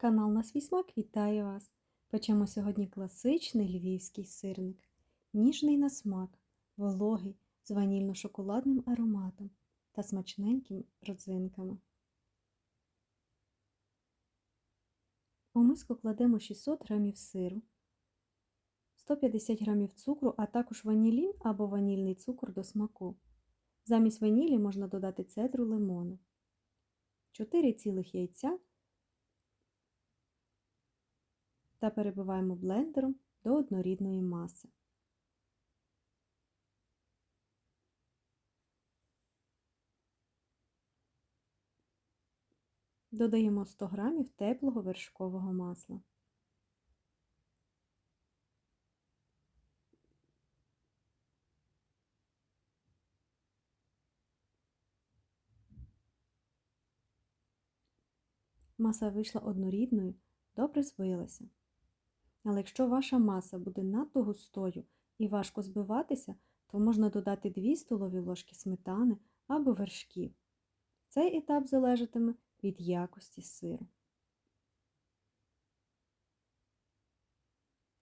Канал на свій смак вітає вас! Печемо сьогодні класичний львівський сирник. Ніжний на смак, вологий, з ванільно-шоколадним ароматом та смачненькими родзинками. У миску кладемо 600 г сиру, 150 г цукру, а також ванілін або ванільний цукор до смаку. Замість ванілі можна додати цедру лимону, 4 цілих яйця та перебиваємо блендером до однорідної маси. Додаємо 100 г теплого вершкового масла. Маса вийшла однорідною, добре звилася. Але якщо ваша маса буде надто густою і важко збиватися, то можна додати 2 столові ложки сметани або вершків. Цей етап залежатиме від якості сиру.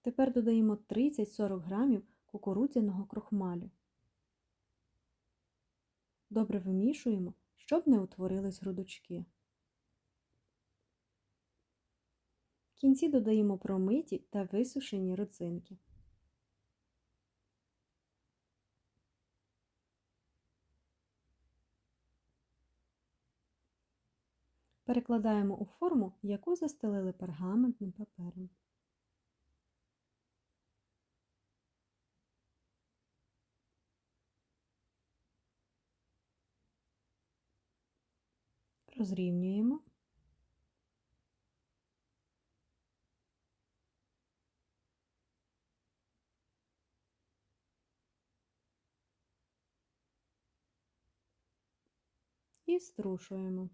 Тепер додаємо 30-40 грамів кукурудзяного крохмалю. Добре вимішуємо, щоб не утворились грудочки. В кінці додаємо промиті та висушені родзинки. Перекладаємо у форму, яку застелили пергаментним папером. Розрівнюємо. І струшуємо.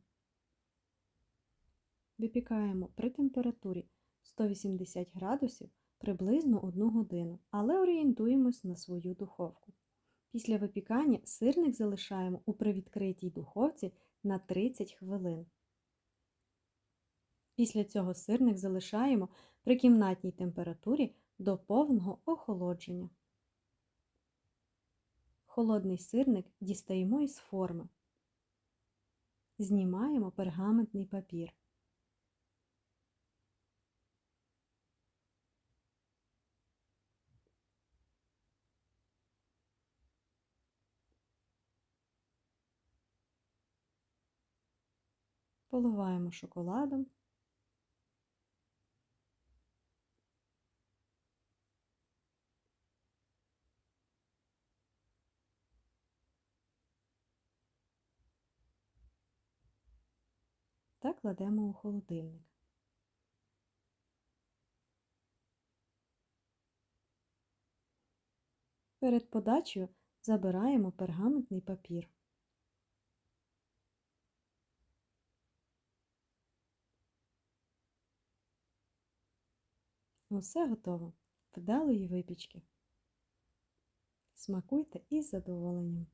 Випікаємо при температурі 180 градусів приблизно 1 годину, але орієнтуємось на свою духовку. Після випікання сирник залишаємо у привідкритій духовці на 30 хвилин. Після цього сирник залишаємо при кімнатній температурі до повного охолодження. Холодний сирник дістаємо із форми. Знімаємо пергаментний папір. Поливаємо шоколадом. Та кладемо у холодильник. Перед подачею забираємо пергаментний папір. Усе готово. Вдалої випічки. Смакуйте із задоволенням.